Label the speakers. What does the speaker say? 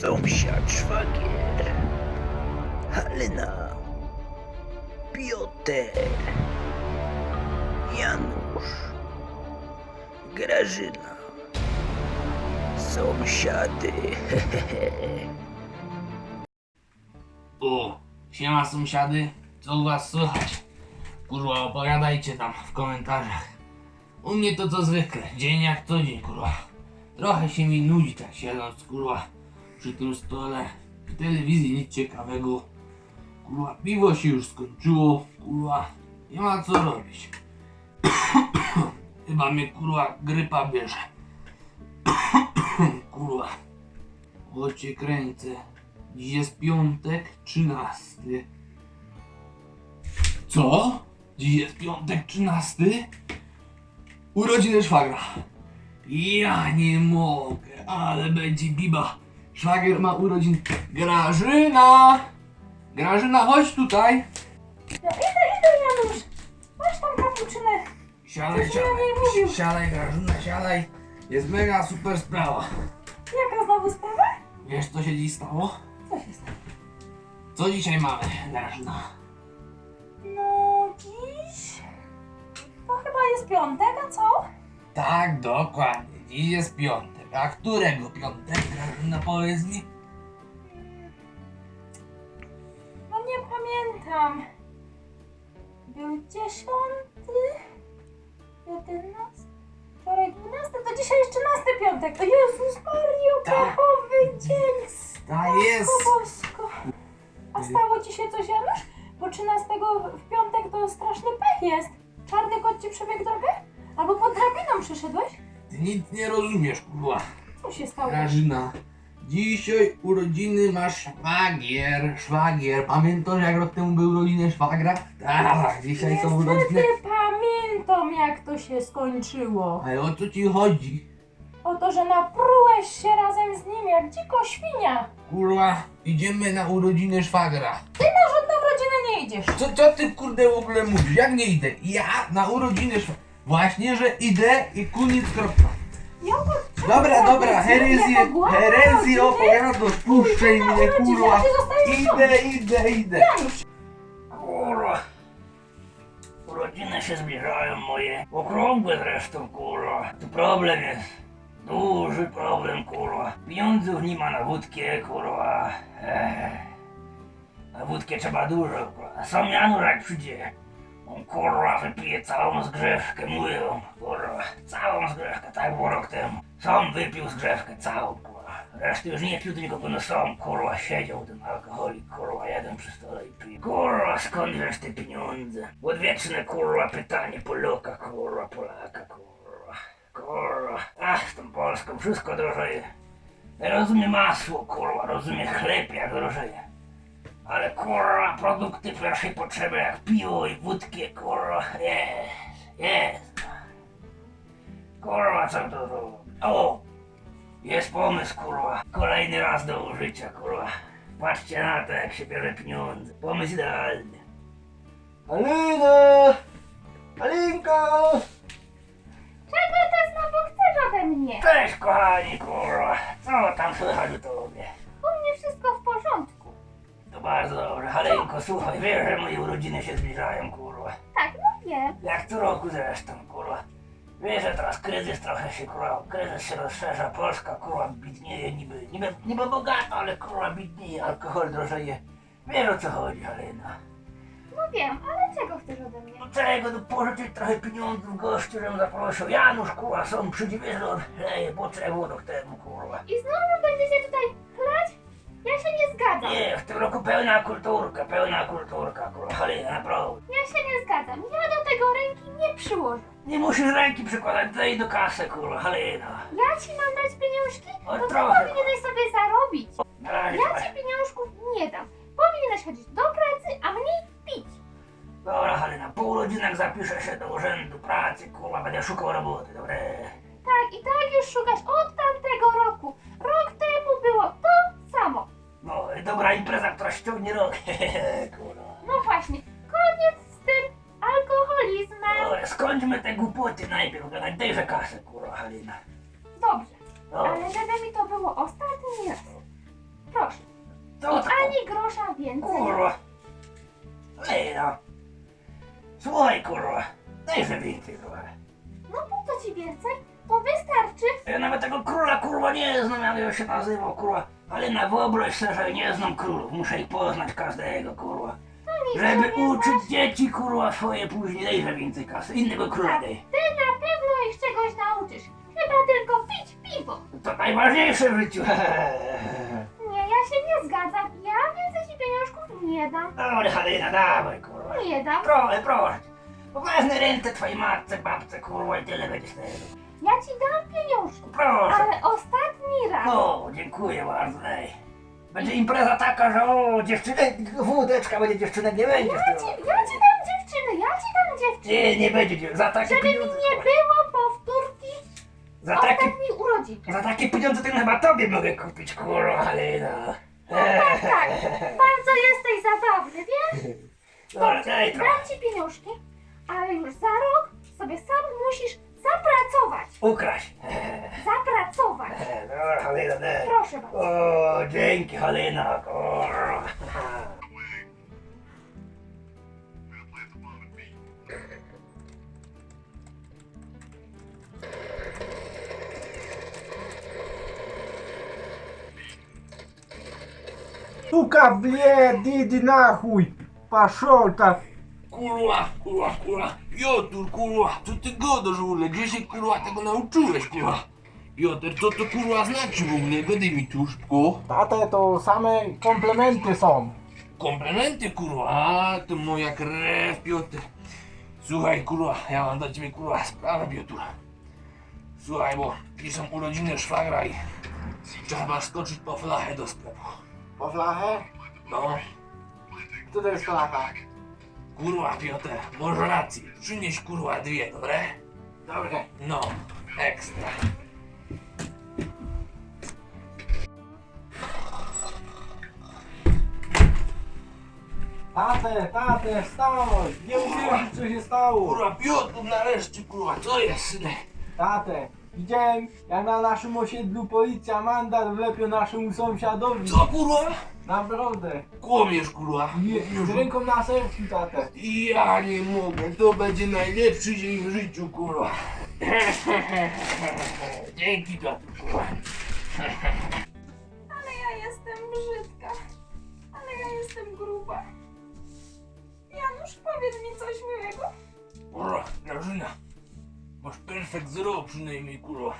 Speaker 1: Sąsiad szwagier. Halina. Piotr. Janusz. Grażyna. Sąsiady.
Speaker 2: O, siema sąsiady, co u was słychać? Kurwa, opowiadajcie tam w komentarzach. U mnie to co zwykle, dzień jak co dzień, kurwa. Trochę się mi nudzi tak siedząc, kurwa, przy tym stole. W telewizji nic ciekawego. Kurwa, piwo się już skończyło, kurwa, nie ma co robić. Chyba mnie, kurwa, grypa bierze. kurwa, ocie kręcę. Dziś jest piątek, trzynasty. Co? Dziś jest piątek, trzynasty? Urodziny szwagra. Ja nie mogę, ale będzie biba. Szwagier ma urodzin. Grażyna! Grażyna, chodź tutaj.
Speaker 3: Idę, idę Janusz! Masz tam kapuczynę.
Speaker 2: Siadaj,
Speaker 3: Coś mi o niej mówił.
Speaker 2: siadaj. Siadaj, Grażyna, siadaj. Jest mega super sprawa.
Speaker 3: Jaka znowu sprawa?
Speaker 2: Wiesz, co się dziś stało?
Speaker 3: Co się stało?
Speaker 2: Co dzisiaj mamy, Grażyna?
Speaker 3: No dziś... To chyba jest piątek, a co?
Speaker 2: Tak, dokładnie. Dziś jest piątek. A którego piątek, Grażyna, powiedz mi?
Speaker 3: No nie pamiętam. Był dziesiąty... Jedenasty... Wczoraj dwunasty, to dzisiaj jest trzynasty piątek. To Jezus Mario,
Speaker 2: Tak.
Speaker 3: pechowy dzień!
Speaker 2: Ta jest.
Speaker 3: Bosko. A stało ci się coś, Janusz? Bo 13 w piątek to straszny pech jest. Czarny kot ci przebiegł drogę? Albo pod drabiną przyszedłeś?
Speaker 2: Ty nic nie rozumiesz, kurwa.
Speaker 3: Co się stało?
Speaker 2: Grażyna. Dzisiaj urodziny ma szwagier. Szwagier. Pamiętasz jak rok temu były urodziny szwagra? Tak, dzisiaj są urodziny.
Speaker 3: Niestety pamiętam jak to się skończyło.
Speaker 2: Ale o co ci chodzi?
Speaker 3: O to, że naprułeś się razem z nim jak dziko świnia.
Speaker 2: Kurwa, idziemy na urodziny szwagra.
Speaker 3: Ty na żadną rodzinę nie idziesz.
Speaker 2: Co, co ty kurde w ogóle mówisz? Jak nie idę? Ja na urodziny szwagra. Właśnie, że idę i koniec kropka. Dobra, dobra, herezję, herezję opowiadasz, puszczaj mnie, kurwa. Idę, idę, idę.
Speaker 1: Kurwa. Urodziny się zbliżają moje. Okrągłe zresztą, kurwa. Tu problem jest. Duży problem, kurwa. Pieniądzów nie ma na wódkę, kurwa. Ech. Na wódkę trzeba dużo, kurwa. Sam Janusz jak przyjdzie. On kurwa wypije całą zgrzewkę, mówią, kurwa. Całą zgrzewkę, tak było rok temu. Sam wypił zgrzewkę całą, kurwa. Reszty już nie pił, tylko no sam, kurwa, siedział ten alkoholik, kurwa, jeden przy stole i pije. Kurwa, skąd wiesz te pieniądze? Odwieczne, kurwa, pytanie Poloka, kurwa, Polaka, kurwa. Kurwa, ach, z tą Polską wszystko drożeje. Ja rozumiem masło, kurwa, rozumiem chleb, jak drożeje. Ale kurwa, produkty pierwszej potrzeby jak piwo i wódkę, kurwa, jest, jest. Kurwa, co to to? O! Jest pomysł, kurwa. Kolejny raz do użycia, kurwa. Patrzcie na to, jak się bierze pieniądze. Pomysł idealny.
Speaker 2: Alina! Alinka!
Speaker 3: Czego ty znowu chcesz ode mnie?
Speaker 1: Cześć, kochani, kurwa. Co tam słychać u tobie?
Speaker 3: U mnie wszystko w porządku.
Speaker 1: Bardzo dobrze. Halenko, słuchaj, wiesz, że moje urodziny się zbliżają, kurwa.
Speaker 3: Tak, no wiem.
Speaker 1: Jak co roku zresztą, kurwa. Wiesz, że teraz kryzys trochę się, kurwa, kryzys się rozszerza, Polska, kurwa, bidnieje, niby, niby, niby bogata, ale kurwa bidnieje, alkohol drożeje. Wiesz o co chodzi, Halina.
Speaker 3: No wiem, ale czego chcesz ode mnie?
Speaker 1: No czego, no pożyczyć trochę pieniądzów gościu, żebym zaprosił. Janusz, kurwa, są on leje po trzech rok temu, kurwa.
Speaker 3: I znowu nie
Speaker 1: w tym roku pełna kulturka, pełna kulturka, kurwa, Halina, naprawdę.
Speaker 3: Ja się nie zgadzam. Ja do tego ręki nie przyłożę.
Speaker 1: Nie musisz ręki przykładać, daj do kasy, kurwa, Halina.
Speaker 3: Ja ci mam dać pieniążki?
Speaker 1: O,
Speaker 3: No to
Speaker 1: trochę. Dobra impreza, która ściągnie rok, kurwa.
Speaker 3: No właśnie, koniec z tym alkoholizmem.
Speaker 1: Dobra, skończmy te głupoty najpierw, gadać, dejże kasę, kurwa, Halina.
Speaker 3: Dobrze,
Speaker 1: Dobra.
Speaker 3: ale
Speaker 1: kurwa nie znam, jak on się nazywał kurwa. Ale na wyobraź sobie, że nie znam królów. Muszę ich poznać każdego kurwa. Żeby uczyć dzieci kurwa swoje później. Dajże więcej kasy. Innego króla daj.
Speaker 3: Ty na pewno ich czegoś nauczysz. Chyba tylko pić piwo.
Speaker 1: To najważniejsze w życiu.
Speaker 3: Nie, ja się nie zgadzam. Ja więcej ci pieniążków nie dam.
Speaker 1: Dobra, Halina, dawaj kurwa.
Speaker 3: Nie dam.
Speaker 1: Proszę, proszę. Poważne ręce twojej matce, babce, kurwa i tyle będzie z tego.
Speaker 3: Ja ci dam pieniążki.
Speaker 1: Proszę.
Speaker 3: Ale.
Speaker 1: No, dziękuję bardzo, ej. Będzie impreza taka, że o, dziewczynek, wódeczka będzie dziewczynek, nie będzie.
Speaker 3: Ja ci, ja ci dam dziewczyny, ja ci dam dziewczyny.
Speaker 1: Nie, nie będzie, za takie
Speaker 3: Żeby mi
Speaker 1: pieniądze.
Speaker 3: nie było powtórki
Speaker 1: Za takie,
Speaker 3: ostatniej urodzin.
Speaker 1: za takie pieniądze to chyba tobie mogę kupić, kurwa, Halina.
Speaker 3: Tak, tak. Bardzo jesteś zabawny, wiesz?
Speaker 1: Dobra, daj trochę.
Speaker 3: Dam ci pieniążki, ale już za rok sobie sam musisz zapracować.
Speaker 1: Ukraść.
Speaker 3: Zapracować.
Speaker 1: Dobra, Halina, daj
Speaker 3: Proszę bardzo.
Speaker 1: O, dzięki, Halina, kurwa.
Speaker 4: Сука, блядь, иди нахуй! Пошел так!
Speaker 2: Kurwa, kurwa, kurwa. Piotr, kurwa, co ty gadasz w ogóle? Gdzie się kurwa tego nauczyłeś, kurwa? Piotr, co to kurwa znaczy w ogóle? Gadaj mi tu szybko.
Speaker 4: Tate, to same komplementy są.
Speaker 2: Komplementy, kurwa, a to moja krew, Piotr. Słuchaj, kurwa, ja mam dla ciebie, kurwa, sprawę, Piotr. Słuchaj, bo piszą urodziny szwagra i trzeba skoczyć po flachę do sklepu.
Speaker 4: Po flachę?
Speaker 2: No,
Speaker 4: Co to jest flacha?
Speaker 2: kurwa, Piotr, może rację. Przynieś, kurwa, dwie, dobre?
Speaker 4: Dobrze.
Speaker 2: No, ekstra.
Speaker 4: Tate, tate, wstałeś! Nie uwierzysz, co się stało!
Speaker 2: Kurwa, Piotr, nareszcie, kurwa, co jest, synek?
Speaker 4: Tate, widziałem, jak na naszym osiedlu policja mandat wlepił naszemu sąsiadowi.
Speaker 2: Co, kurwa?
Speaker 4: Naprawdę.
Speaker 2: Kłomiesz, kurwa.
Speaker 4: Nie, z ręką na sercu, tate.
Speaker 2: Ja nie mogę, to będzie najlepszy dzień w życiu, kurwa. Dzięki, kurwa.
Speaker 3: Ale ja jestem brzydka. Ale ja jestem gruba. Janusz, powiedz mi coś miłego.
Speaker 2: Kurwa, Grażyna. Masz perfekt zero przynajmniej, kurwa.